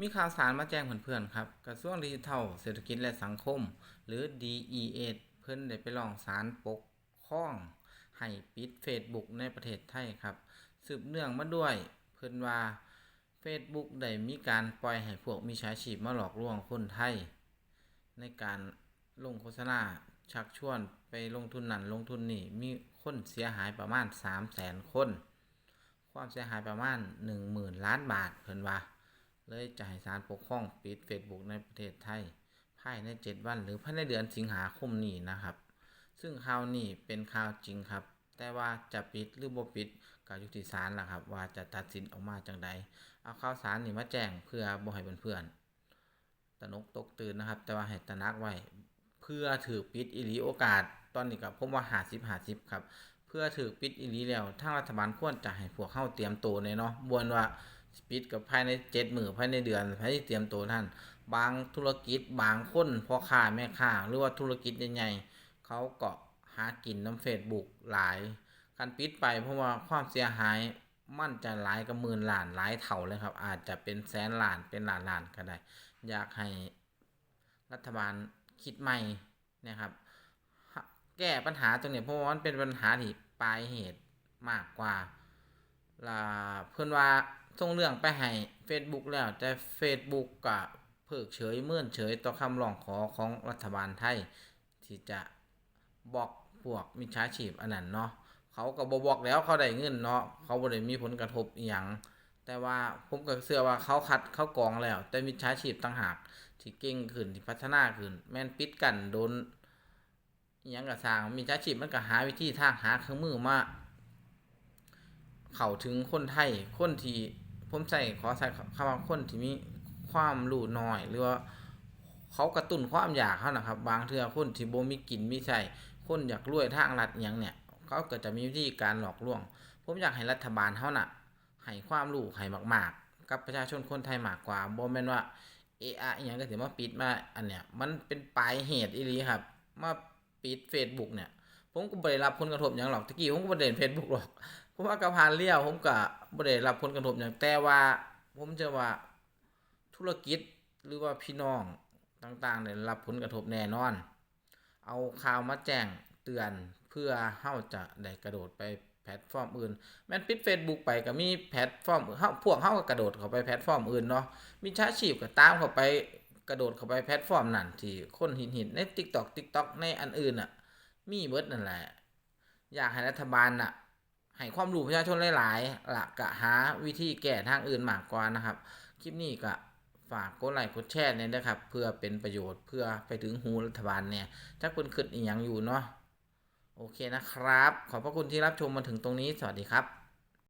มีข่าวสารมาแจ้งเพื่อนๆครับ กระทรวงดิจิทัล เศรษฐกิจและสังคม หรือ DEA เพิ่นได้ไปร้องศาลปกครอง ให้ปิด Facebook ในประเทศไทยครับ สืบเนื่องมาด้วย เพิ่นว่า Facebook ได้มีการปล่อยให้พวกมิจฉาชีพมาหลอกลวงคนไทย ในการลงโฆษณาชักชวนไปลงทุนนั่นลงทุนนี่มีคนเสียหายประมาณ 300,000 คน ความเสียหายประมาณ 10,000 ล้านบาทเพิ่นว่า เลยจะให้ศาลปกครองปิด Facebook ในประเทศไทย ภายใน 7 วัน หรือภายในเดือนสิงหาคมนี้นะครับ ซึ่งข่าวนี้เป็นข่าวจริงครับ แต่ว่าจะปิดหรือบ่ปิดก็อยู่ที่ศาลล่ะครับ ว่าจะตัดสินออกมาจังใดเอาข่าวสารนี่มาแจ้งเพื่อบ่ให้เพื่อนๆตะหนกตกตื่นนะครับ แต่ว่าให้ตนักไว้เพื่อถือปิดอีหลีโอกาส ตอนนี้ก็ผมว่า50 50ครับ เพื่อถือปิดอีหลีแล้วทางรัฐบาลควรจะให้พวกเฮาเตรียมตัวแน่เนาะบ่นว่า ปิดกับภายใน7มื้อภายในเดือนให้เตรียมตัวท่าน บางธุรกิจบางคนพ่อค้าแม่ค้าหรือว่าธุรกิจใหญ่ๆเขาก็หากินน้ำ Facebook หลายคันปิดไปเพราะว่าความเสียหายมันจะหลายกับหมื่นล้านหลายเท่าเลยครับ อาจจะเป็นแสนล้านเป็นล้านล้านก็ได้ อยากให้รัฐบาลคิดใหม่นะครับ แก้ปัญหาตรงนี้เพราะว่ามันเป็นปัญหาที่ปลายเหตุมากกว่าล่ะเพิ่อนว่า ส่งเรื่องไปให้ Facebook แล้ว แต่ Facebook ก็เพิกเฉยเมินเฉยต่อคำร้องขอของรัฐบาลไทย ที่จะบอกพวกมิจฉาชีพอันนั้นเนาะเขาก็บบอกแล้วเขาได้เงินเนาะเขาบ่ได้มีผลกระทบอีหยังแต่ว่าผมก็เชื่อว่าเขาคัดเขากรองแล้ว แต่มิจฉาชีพต่างหากที่เก่งขึ้นที่พัฒนาขึ้น แม่นปิดกันโดนอิหยังก็สร้างมีจฉาชีพมันก็หาวิธีทางหาเครื่องมือมาเข้าถึงคนไทยคนที่ ผมใส่ขอใส่คำว่าคนที่มีความรู้น้อยหรือว่าเขากระตุ้นความอยากเขานะครับ บางเทื่อคนที่บ่มีกินมีใช้คนอยากรวยทางรัฐอหยังเนี่ย เขาก็จะมีวิธีการหลอกลวง ผมอยากให้รัฐบาลเฮาน่ะให้ความรู้ให้มาก ๆ กับประชาชนคนไทยมากกว่าบ่แม่นว่าเอะออหยังก็สิมาปิดมาอันเนี้ยมันเป็นปลายเหตุอีหลีครับ มาปิด Facebook เนี่ย ผมก็บ่ได้รับผลกระทบหยังหรอกตะกี้ผมก็บ่ได้เล่น Facebook หรอก ผมว่าก็ผ่านเลี้ยวผมก็บ่ได้รับผลกระทบหยังแต่ว่า ผมเชื่อว่าธุรกิจหรือว่าพี่น้องต่างๆได้รับผลกระทบแน่นอน เอาข่าวมาแจ้งเตือนเพื่อเฮาจะได้กระโดดไปแพลตฟอร์มอื่นแม่นปิด Facebook ไปก็มีแพลตฟอร์มเฮาพวกเฮาก็กระโดดเข้าไปแพลตฟอร์มอื่นเนาะมิจฉาชีพก็ตามเข้าไปกระโดดเข้าไปแพลตฟอร์มนั่นที่คนหินๆใน TikTok TikTok ในอันอื่นน่ะ มีเบิดนั่นแหละ อยากให้รัฐบาลน่ะ ให้ความรู้ประชาชนหลายๆละกะหาวิธีแก้ทางอื่นมากกว่านะครับ คลิปนี้ก็ฝากกดไลค์กดแชร์เนี่ยนะครับ เพื่อเป็นประโยชน์เพื่อไปถึงหูรัฐบาลเนี่ยจักเพิ่นคิดอีหยังอยู่เนาะโอเคนะครับ ขอบพระคุณที่รับชมมาถึงตรงนี้สวัสดีครับ